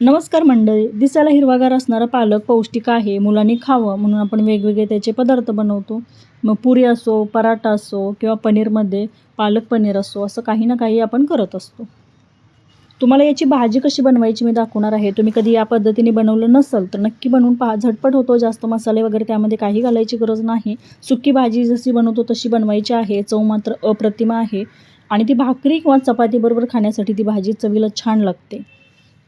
नमस्कार मंडळी दिसायला हिरवागार असणारा पालक पौष्टिक आहे मुलांनी खावं म्हणून आपण वेगवेगळे त्याचे पदार्थ बनवतो. मग पुरी असो पराठा असो किंवा पनीरमध्ये पालक पनीर असो असं काही ना काही आपण करत असतो. तुम्हाला याची भाजी कशी बनवायची मी दाखवणार आहे. तुम्ही कधी या पद्धतीने बनवलं नसेल तर नक्की बनवून पहा. झटपट होतो जास्त मसाले वगैरे त्यामध्ये काही घालायची गरज नाही. सुकी भाजी जशी बनवतो तशी बनवायची आहे. चव मात्र अप्रतिम आहे. आणि ती भाकरी किंवा चपातीबरोबर खाण्यासाठी ती भाजी चवीला छान लागते.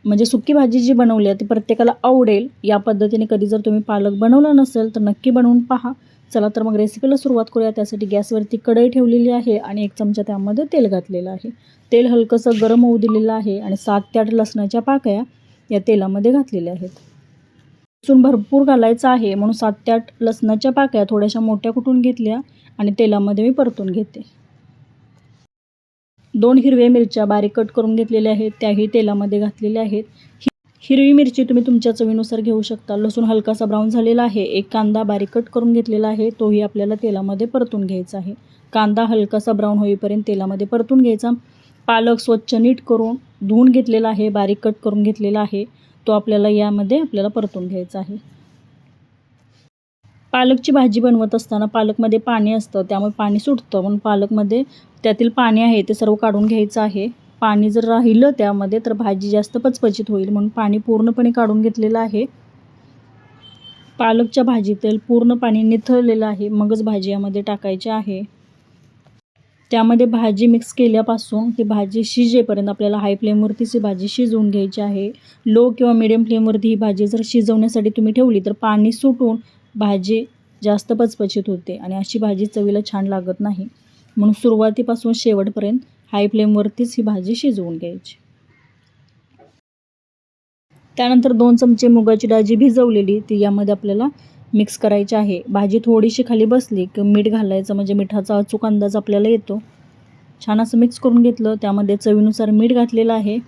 म्हणजे सुकी भाजी जी बनवली आहे ती प्रत्येकाला आवडेल. या पद्धतीने कधी जर तुम्ही पालक बनवलं नसेल तर नक्की बनवून पहा. चला तर मग रेसिपीला सुरुवात करूया. त्यासाठी गॅसवरती कढई ठेवलेली आहे आणि एक चमचा त्यामध्ये तेल घातलेलं आहे. तेल हलकंसं गरम होऊ दिलेलं आहे आणि सात ते आठ लसणाच्या पाकळ्या या तेलामध्ये घातलेल्या आहेत. लसूण भरपूर घालायचं आहे. म्हणून सात ते आठ लसणाच्या पाकळ्या थोड्याशा मोठ्या कुटून घेतल्या आणि तेलामध्ये मी परतून घेते. दोन हिरव्या मिरच्या बारीक कट करून घेतलेल्या आहेत त्याही तेलामध्ये घातलेल्या आहेत. हि हिरवी मिरची तुम्ही तुमच्या चवीनुसार घेऊ शकता. लसूण हलकासा ब्राऊन झालेला आहे एक कांदा बारीक कट करून घेतलेला आहे तोही आपल्याला तेलामध्ये परतून घ्यायचा आहे. कांदा हलकासा ब्राऊन होईपर्यंत तेलामध्ये परतून घ्यायचा. पालक स्वच्छ नीट करून धुवून घेतलेला आहे बारीक कट करून घेतलेला आहे तो आपल्याला यामध्ये आपल्याला परतून घ्यायचा आहे. पालकची भाजी बनवत असताना पालकमध्ये पाणी असतं त्यामुळे पाणी सुटतं. म्हणून पालकमध्ये त्यातील पाणी आहे ते सर्व काढून घ्यायचं आहे. पाणी जर राहिलं त्यामध्ये तर भाजी जास्त पचपचित होईल. म्हणून पाणी पूर्णपणे काढून घेतलेलं आहे. पालकच्या भाजीतील पूर्ण पाणी निथळलेलं आहे. मगच भाजी यामध्ये टाकायची आहे. त्यामध्ये भाजी मिक्स केल्यापासून ती भाजी शिजेपर्यंत आपल्याला हाय फ्लेमवरतीच ही भाजी शिजवून घ्यायची आहे. लो किंवा मिडियम फ्लेमवरती ही भाजी जर शिजवण्यासाठी तुम्ही ठेवली तर पाणी सुटून भाजी जास्त पचपचित होते आणि अशी भाजी चवीला छान लागत नाही. म्हणून सुरुवातीपासून शेवटपर्यंत हाय फ्लेमवरतीच ही भाजी शिजवून घ्यायची. त्यानंतर दोन चमचे मुगाची डाळ जी भिजवलेली ती यामध्ये आपल्याला मिक्स करायची आहे. भाजी थोडीशी खाली बसली की मीठ घालायचं म्हणजे मिठाचा अचूक अंदाज आपल्याला येतो. छान असं मिक्स करून घेतलं त्यामध्ये चवीनुसार मीठ घातलेलं आहे.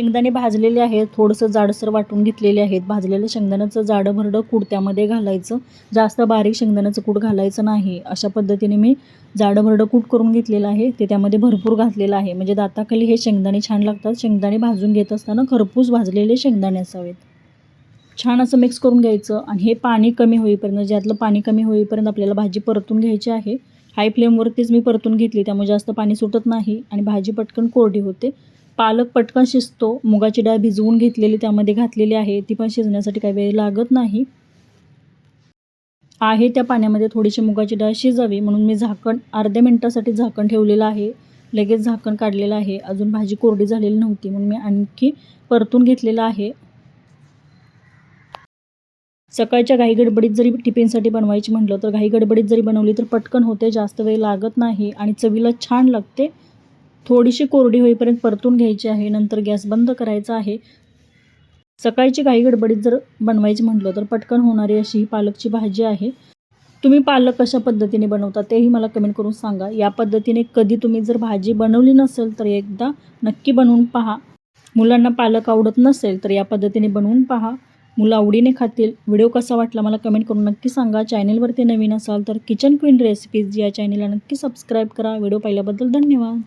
शेंगदाणे भाजलेले आहेत थोडंसं जाडसर वाटून घेतलेले आहेत. भाजलेलं शेंगदाण्याचं जाडं भरडं कूड त्यामध्ये घालायचं. जास्त बारीक शेंगदाण्याचं कूड घालायचं नाही. अशा पद्धतीने मी जाडं भरडं कूट करून घेतलेलं आहे. ते त्यामध्ये भरपूर घातलेलं आहे. म्हणजे दाताखाली हे शेंगदाणे छान लागतात. शेंगदाणे भाजून घेत असताना खरपूस भाजलेले शेंगदाणे असावेत. छान असं मिक्स करून घ्यायचं आणि हे पाणी कमी होईपर्यंत ज्यातलं पाणी कमी होईपर्यंत आपल्याला भाजी परतून घ्यायची आहे. हाय फ्लेमवरतीच मी परतून घेतली त्यामुळे जास्त पाणी सुटत नाही आणि भाजी पटकन कोरडी होते. पालक पटकन शिजतो. मुगाची डाळ भिजवून घेतलेली त्यामध्ये घातलेली आहे. ती पण शिजण्यासाठी काही वेळ लागत नाही. आहे त्या पाण्यामध्ये थोडीशी मुगाची डाळ शिजावी. म्हणून मी झाकण अर्ध्या मिनटासाठी झाकण ठेवलेलं आहे. लगेच झाकण काढलेलं आहे. अजून भाजी कोरडी झालेली नव्हती. म्हणून मी आणखी परतून घेतलेलं आहे. सकाळच्या घाई गडबडीत जरी टिफिनसाठी बनवायची म्हटलं तर घाई गडबडीत जरी बनवली तर पटकन होते. जास्त वेळ लागत नाही आणि चवीला छान लागते. थोडीशी कोरडी होईपर्यंत परतून घ्यायची आहे नंतर गॅस बंद करायचा आहे. सकाळची काही गडबडीत जर बनवायची म्हटलं तर पटकन होणारी अशी ही पालकची भाजी आहे. तुम्ही पालक कशा पद्धतीने बनवता तेही मला कमेंट करून सांगा. या पद्धतीने कधी तुम्ही जर भाजी बनवली नसेल तर एकदा नक्की बनवून पहा. मुलांना पालक आवडत नसेल तर या पद्धतीने बनवून पहा. मुलं आवडीने खातील. व्हिडिओ कसा वाटला मला कमेंट करून नक्की सांगा. चॅनलवरती नवीन असाल तर किचन क्वीन रेसिपीज या चॅनलला नक्की सबस्क्राईब करा. व्हिडिओ पाहिल्याबद्दल धन्यवाद.